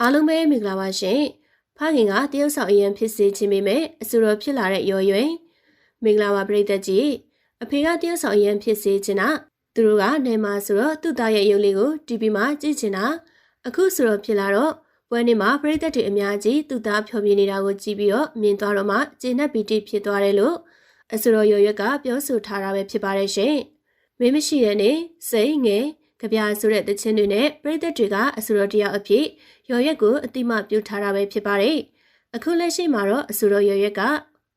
အားလုံးပဲမင်္ဂလာပါရှင်ဖခင်ကတရုတ်ဆောင်အရင်ဖြစ်စေခြင်းပေမဲ့အဆိုတော်ဖြစ်လာတဲ့ရော်ရွယ်မင်္ဂလာပါပရိသတ်ကြီးအဖေကတရုတ်ဆောင်အရင်ဖြစ်စေခြင်းတာသူတို့ကနေမှာဆိုတော့သူ့သားရဲ့ရုပ်လေးကို TV မှာကြည့်ချင်တာအခုဆိုတော့ဖြစ်လာတော့ပွဲနေ့မှာပရိသတ်တွေအများကြီးသူ့သားဖျော်ဖြေနေတာကိုကြည့်ပြီးတော့မြင်သွားတော့မှကျေနပ်ပီတိဖြစ်သွားတယ်လို့အဆိုတော်ရော်ရွက်ကပြောဆိုထားတာပဲဖြစ်ပါတယ်ရှင်မင်းမရှိတဲ့နေ့စိတ်ငယ် ကြပြဆိုတဲ့တခြင်းတွေနဲ့ပရိသတ်တွေကအဆိုတော်တယောက်အဖြစ်ရော်ရက်ကိုအတိမပြုထားတာပဲဖြစ်ပါတယ်။အခုလက်ရှိမှာတော့အဆိုတော်ရော်ရက်က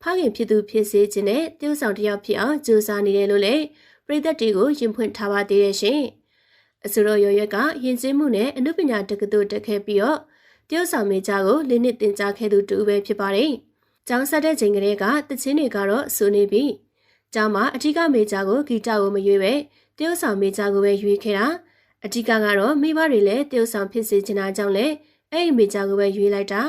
ဖခင်ဖြစ်သူဖြစ်စေခြင်းနဲ့တယောက်ဆောင်တယောက်ဖြစ်အောင်ကြိုးစားနေတယ်လို့လည်းပရိသတ်တွေကိုရင်ဖွင့်ထားပါသေးတယ်ရှင်။အဆိုတော်ရော်ရက်ကယဉ်ကျေးမှုနဲ့အနုပညာတက္ကသိုလ်တက်ခဲ့ပြီးတော့တယောက်ဆောင်မေဂျာကိုလေးနှစ်သင်ကြားခဲ့သူတူပဲဖြစ်ပါတယ်။ကျောင်းဆက်တဲ့ချိန်ကလေးကတခြင်းတွေကတော့ဆိုနေပြီးကျောင်းမှာအထူးကမေဂျာကိုဂီတကိုမရွေးပဲ တယောက်ဆောင်မေဂျာကိုပဲရွေးခဲ့တာအဓိကကတော့မိဘတွေလည်းတယောက်ဆောင်ဖြစ်စေချင်တာကြောင့်လေအဲ့ဒီမေဂျာကိုပဲရွေးလိုက်တာ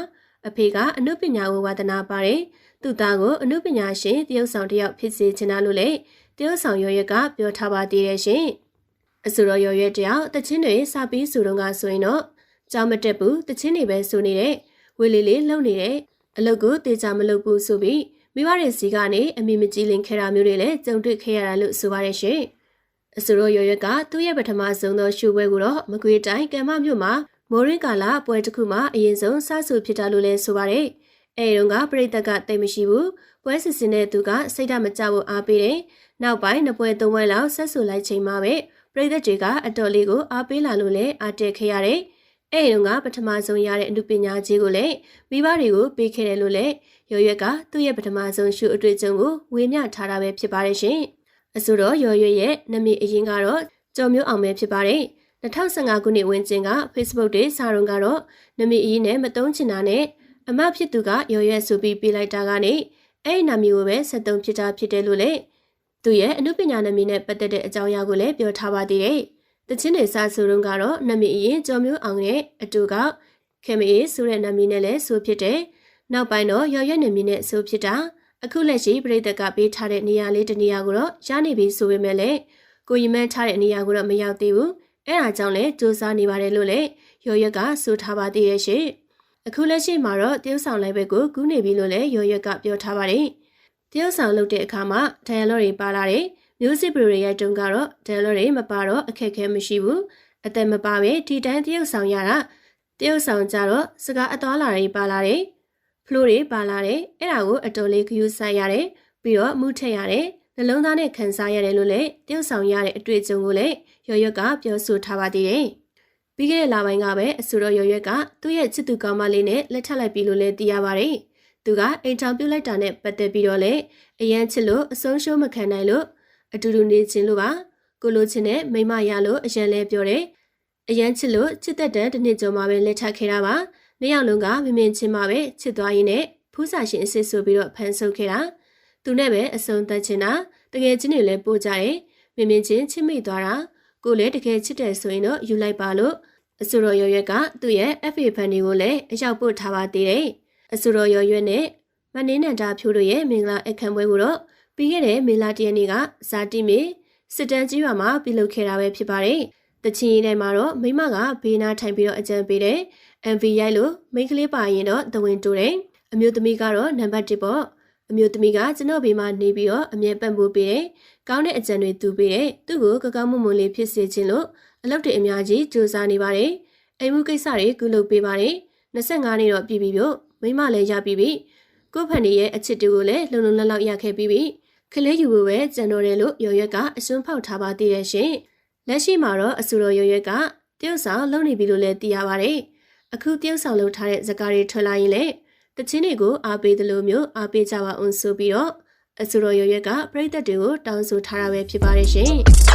အဖေကအနုပညာကိုဝါသနာပါတယ်သူ့သားကိုအနုပညာရှင်တယောက်ဆောင်တယောက်ဖြစ်စေချင်တာလို့လေတယောက်ဆောင်ရော်ရက်ကပြောထားပါသေးတယ်ရှင်အဆိုတော်ရော်ရက်တယောက်တချင်းတွေစပြီးဆိုတော့ကဆိုရင်တော့ကြောင်မတက်ဘူးတချင်းတွေပဲဆိုနေတဲ့ဝေလီလေးလှုပ်နေတဲ့အလုပ်ကိုတေချာမလုပ်ဘူးဆိုပြီးမိဘတွေစီကနေအမိမကြည့်လင်ခဲ့တာမျိုးတွေလည်းကြုံတွေ့ခဲ့ရတာလို့ဆိုပါတယ်ရှင် အဆိုတော်ရော်ရက်ကသူ့ရဲ့ပထမဆုံးသောရှုပွဲကိုတော့မကွေတိုင်းကံမမြို့မှာမိုးရင်းကာလာပွဲတစ်ခုမှာအရင်ဆုံးစဆူဖြစ်တာလို့လည်းဆိုပါတယ်။အဲဒီတော့ကပြိတ္တကတိတ်မရှိဘူး။ပွဲစစ်စင်တဲ့သူကစိတ်ဓာတ်မကျဖို့အားပေးတယ်။နောက်ပိုင်းနှစ်ပွဲသုံးပွဲလောက်ဆက်ဆူလိုက်ချိန်မှာပဲပြိတ္တတွေကအတော်လေးကိုအားပေးလာလို့လည်းအားတက်ခဲ့ရတယ်။အဲဒီတော့ကပထမဆုံးရတဲ့အမှုပညာကြီးကိုလည်းမိဘတွေကိုပေးခဲ့တယ်လို့လည်းရော်ရွက်ကသူ့ရဲ့ပထမဆုံးရှုအတွေ့အကြုံကိုဝေမျှထားတာပဲဖြစ်ပါတယ်ရှင်။ အဆိုတော့ရော်ရွက်ရဲ့နမည်အရင်ကတော့ကျော်မျိုးအောင်ပဲဖြစ်ပါတယ်။2015ခုနှစ်ဝန်းကျင်က Facebook တွေစာရုံကတော့နမီအီးနဲ့မတုံးချင်တာနဲ့အမဖြစ်သူကရော်ရဲဆိုပြီးပေးလိုက်တာကနေအဲ့ဒီနာမည်ကိုပဲဆက်သုံးဖြစ်တာဖြစ်တယ်လို့လေသူရဲ့အမှုပညာနာမည်နဲ့ပတ်သက်တဲ့အကြောင်းအရာကိုလည်းပြောထားပါသေးတယ်။တချင်းတွေစာဆိုတော့ကတော့နာမည်အရင်ကျော်မျိုးအောင်ရဲ့အတူကခေမအေးဆိုတဲ့နာမည်နဲ့လည်းဆိုဖြစ်တယ်။နောက်ပိုင်းတော့ရော်ရဲနာမည်နဲ့ဆိုဖြစ်တာ အခုလက်ရှိပြည်သက်ကပေးထားတဲ့နေရာလေးတနေရာကိုတော့ရနေပြီဆိုပေမဲ့လည်းကိုရီမန်းထားတဲ့နေရာကိုတော့မရောက်သေးဘူး။အဲဒါကြောင့်လည်းစူးစမ်းနေပါတယ်လို့လည်းရော်ရက်ကဆိုထားပါသေးရဲ့ရှင်အခုလက်ရှိမှာတော့တရုတ်ဆောင်လိုက်ဘက်ကိုကူးနေပြီလို့လည်းရော်ရက်ကပြောထားပါတယ်တရုတ်ဆောင်လုပ်တဲ့အခါမှာဒိုင်လော့တွေပါလာတယ်မျိုးစစ်ပရိုရဲ့တုံးကတော့ဒိုင်လော့တွေမပါတော့အခက်ခဲမရှိဘူးအသက်မပါပဲဒီတန်းတရုတ်ဆောင်ရတာတရုတ်ဆောင်ကြတော့စကားအသွားလာတွေပါလာတယ် ဖလိုတွေပါလာတယ်အဲ့ဒါကိုအတော်လေးဂယူဆိုင်ရတယ်ပြီးတော့မှုထက်ရတယ်နှလုံးသားနဲ့ခံစားရတယ်လို့လည်းတရုတ်ဆောင်ရတဲ့အတွေ့အကြုံကိုလည်းရော်ရွက်ကပြောဆိုထားပါသေးတယ်။ပြီးခဲ့တဲ့လပိုင်းကပဲအဆိုတော်ရော်ရွက်ကသူ့ရဲ့ချစ်သူကောင်းမလေးနဲ့လက်ထပ်လိုက်ပြီလို့လည်းသိရပါတယ်။သူကအိမ်ထောင်ပြုတ်လိုက်တာနဲ့ပတ်သက်ပြီးတော့လည်းအရန်ချစ်လို့အဆုံးရှုံးမခံနိုင်လို့အတူတူနေခြင်းလို့ပါကိုလိုချင်တဲ့မိမရလို့အရန်လဲပြောတယ်။အရန်ချစ်လို့ချစ်သက်တဲ့တစ်နှစ်ကျော်မှပဲလက်ထပ်ခဲ့တာပါ။ နှစ်ယောက်လုံးကမမင်ချင်းမှပဲချစ်သွားရင်းနဲ့ဖူးစာရှင်အစ်စ်ဆိုပြီးတော့ဖန်ဆုပ်ခဲ့တာ။သူနဲ့ပဲအဆုံးသတ်ချင်တာတကယ်ချင်းတွေလည်းပို့ကြတယ်။မမင်ချင်းချစ်မိသွားတာကိုလည်းတကယ်ချစ်တယ်ဆိုရင်တော့ယူလိုက်ပါလို့အဆိုတော်ရော်ရွက်ကသူ့ရဲ့ FA ဖန်တွေကိုလည်းအရောက်ပို့ထားပါသေးတယ်။အဆိုတော်ရော်ရွက်နဲ့မနင်းနန္ဒာဖြိုးတို့ရဲ့မင်္ဂလာအခမ်းပွဲကိုတော့ပြီးခဲ့တဲ့မေလာတရနေ့ကဇာတိမေစစ်တမ်းကြီးရွာမှာပြုလုပ်ခဲ့တာပဲဖြစ်ပါတယ်။ တချင်ရီတိုင်းမှာတော့မိမကဘေးနားထိုင်ပြီးတော့အကြံပေးတယ်။ MV ရိုက်လို့မိန်းကလေးပါရင်တော့သဝင်တူတယ်။အမျိုးသမီးကတော့နံပါတ်1ပေါ့။အမျိုးသမီးကကျွန်တော်ဘေးမှာနေပြီးတော့အမြဲပံ့ပိုးပေးတယ်ကောင်းတဲ့အကြံတွေသူပေးတယ်သူ့ကိုကကောင်းမွန်မွန်လေးဖြစ်စေခြင်းလို့အလုပ်တွေအများကြီးစူးစမ်းနေပါတယ်အိမ်မှုကိစ္စတွေကုလုပ်ပေးပါတယ်25နှစ်တော့ပြည်ပြီလို့မိမလည်းရပြီပြီကိုဖန်နေရဲ့အချစ်တူကိုလည်းလုံလုံလောက်လောက်ရခဲ့ပြီးပြီခလေးယူဖို့ပဲကြံတော်တယ်လို့ရော်ရွက်ကအစွန်းဖောက်ထားပါသေးတယ်ရှင် လက်ရှိမှာတော့အဆူတော်ရော်ရွက်ကတရုတ်ဆောင်လုပ်နေပြီလို့လည်းသိရပါတယ်အခုတရုတ်ဆောင်လုပ်ထားတဲ့ဇကာတွေထွက်လာရင်လည်းတချင်းတွေကိုအားပေးတယ်လို့မျိုးအားပေးကြပါအောင်ဆိုပြီးတော့အဆိုတော်ရရွက်ကပြည်သက်တွေကိုတောင်းဆိုထားတာပဲဖြစ်ပါတယ်ရှင်